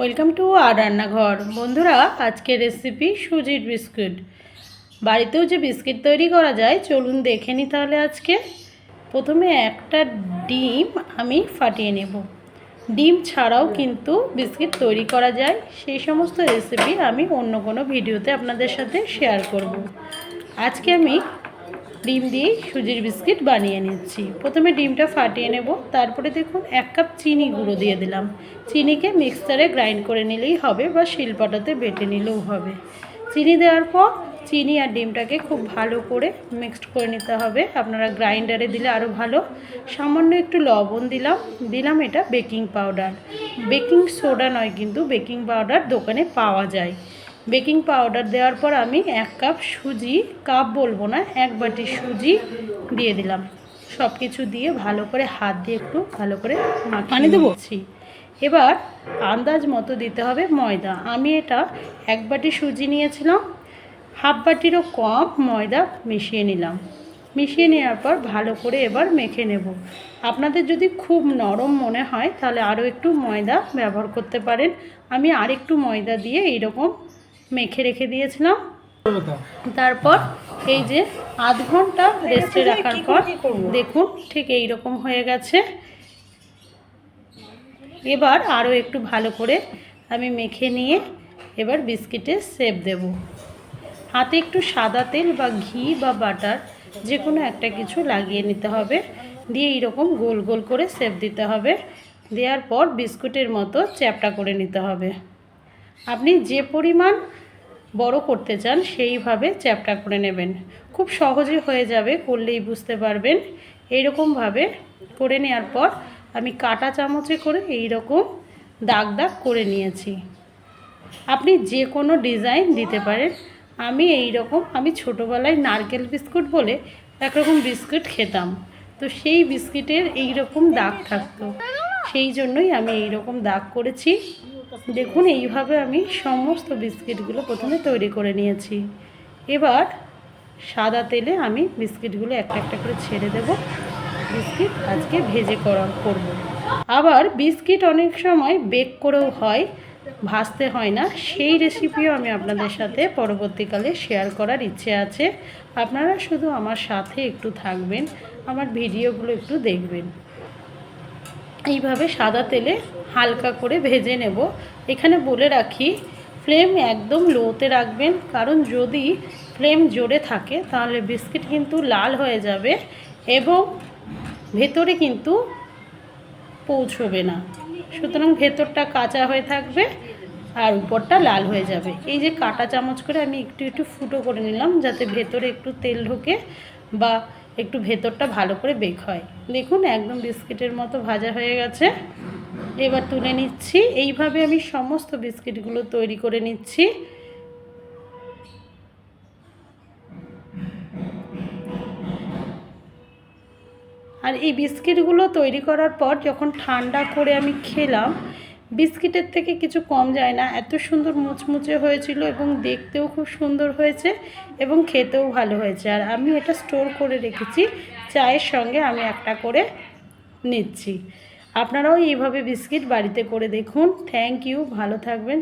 Welcome to আর রান্নাঘর। বন্ধুরা, আজকের রেসিপি সুজির বিস্কুট। বাড়িতেও যে বিস্কিট তৈরি করা যায়, চলুন দেখে নিই তাহলে আজকে। প্রথমে একটা ডিম আমি ফাটিয়ে নেব। ডিম ছাড়াও কিন্তু বিস্কিট তৈরি করা যায়। সেই সমস্ত রেসিপি আমি অন্য কোনো ভিডিওতে আপনাদের সাথে শেয়ার করব। আজকে আমি ডিম দিয়েই সুজির বিস্কিট বানিয়ে নিচ্ছি। প্রথমে ডিমটা ফাটিয়ে নেব, তারপরে দেখুন এক কাপ চিনি গুঁড়ো দিয়ে দিলাম। চিনিকে মিক্সচারে গ্রাইন্ড করে নিলেই হবে বা শিলপাটাতে বেটে নিলেও হবে। চিনি দেওয়ার পর চিনি আর ডিমটাকে খুব ভালো করে মিক্সড করে নিতে হবে। আপনারা গ্রাইন্ডারে দিলে আরও ভালো। সামান্য একটু লবণ দিলাম দিলাম এটা বেকিং পাউডার। বেকিং সোডা নয় কিন্তু বেকিং পাউডার দোকানে পাওয়া যায়। বেকিং পাউডার দেওয়ার পর আমি এক কাপ সুজি কাপ বলব না এক বাটি সুজি দিয়ে দিলাম। সব কিছু দিয়ে ভালো করে হাত দিয়ে একটু ভালো করে পানি দেবো? এবার আন্দাজ মতো দিতে হবে ময়দা। আমি এটা এক বাটি সুজি নিয়েছিলাম হাফ বাটিরও কম ময়দা মিশিয়ে নিলাম। মিশিয়ে নেওয়ার পর ভালো করে এবার মেখে নেব। আপনাদের যদি খুব নরম মনে হয় তাহলে আরও একটু ময়দা ব্যবহার করতে পারেন। আমি আরেকটু ময়দা দিয়ে এইরকম মেখে রেখে দিয়েছিলাম। তারপর এই যে আধ ঘণ্টা রেস্টে রাখার পর দেখুন ঠিক এই রকম হয়ে গেছে। এবার আরও একটু ভালো করে আমি মেখে নিয়ে এবার বিস্কিটে সেপ দেব। হাতে একটু সাদা তেল বা ঘি বা বাটার যে কোনো একটা কিছু লাগিয়ে নিতে হবে। দিয়ে এইরকম গোল গোল করে সেপ দিতে হবে। দেওয়ার পর বিস্কুটের মতো চ্যাপটা করে নিতে হবে। আপনি যে পরিমাণ বড় করতে চান সেইভাবে চ্যাপটা করে নেবেন। খুব সহজে হয়ে যাবে, করলেই বুঝতে পারবেন। এইরকমভাবে করে নেওয়ার পর আমি কাটা চামচে করে এই রকম দাগ দাগ করে নিয়েছি। আপনি যে কোনো ডিজাইন দিতে পারেন। আমি এই রকম আমি ছোটোবেলায় নারকেল বিস্কুট বলে একরকম বিস্কুট খেতাম। তো সেই বিস্কিটের এই রকম দাগ থাকতো। সেই জন্যই আমি এই রকম দাগ করেছি। দেখুন, এইভাবে আমি সমস্ত বিস্কিটগুলো প্রথমে তৈরি করে নিয়েছি। এবার সাদা তেলে আমি বিস্কিটগুলো একটা একটা করে ছেড়ে দেব। বিস্কিট আজকে ভেজে করা করব। আবার বিস্কিট অনেক সময় বেক করেও হয়, ভাজতে হয় না। সেই রেসিপিও আমি আপনাদের সাথে পরবর্তীকালে শেয়ার করার ইচ্ছে আছে। আপনারা শুধু আমার সাথে একটু থাকবেন, আমার ভিডিওগুলো একটু দেখবেন। এইভাবে সাদা তেলে হালকা করে ভেজে নেব। এখানে বলে রাখি ফ্লেম একদম লোতে রাখবেন, কারণ যদি ফ্লেম জোরে থাকে, তাহলে বিস্কিট কিন্তু লাল হয়ে যাবে এবং ভেতরে কিন্তু পৌঁছবে না। সুতরাং ভেতরটা কাঁচা হয়ে থাকবে আর উপরটা লাল হয়ে যাবে। এই যে কাটা চামচ করে আমি একটু একটু ফুটো করে নিলাম, যাতে ভেতরে একটু তেল ঢোকে বা একটু ভেতরটা ভালো করে বেক হয়। দেখুন, একদম বিস্কিটের মতো ভাজা হয়ে গেছে। এবার তুলে নিচ্ছি। এইভাবে আমি সমস্ত বিস্কিটগুলো তৈরি করে নিচ্ছি। আর এই বিস্কিটগুলো তৈরি করার পর যখন ঠান্ডা করে আমি খেলাম, বিস্কিটের থেকে কিছু কম যায় না। এত সুন্দর মুচমুচে হয়েছিল এবং দেখতেও খুব সুন্দর হয়েছে এবং খেতেও ভালো হয়েছে। আর আমি এটা স্টোর করে রেখেছি, চায়ের সঙ্গে আমি একটা করে নিচ্ছি। আপনারাও এইভাবে বিস্কিট বাড়িতে করে দেখুন। থ্যাংক ইউ ভালো থাকবেন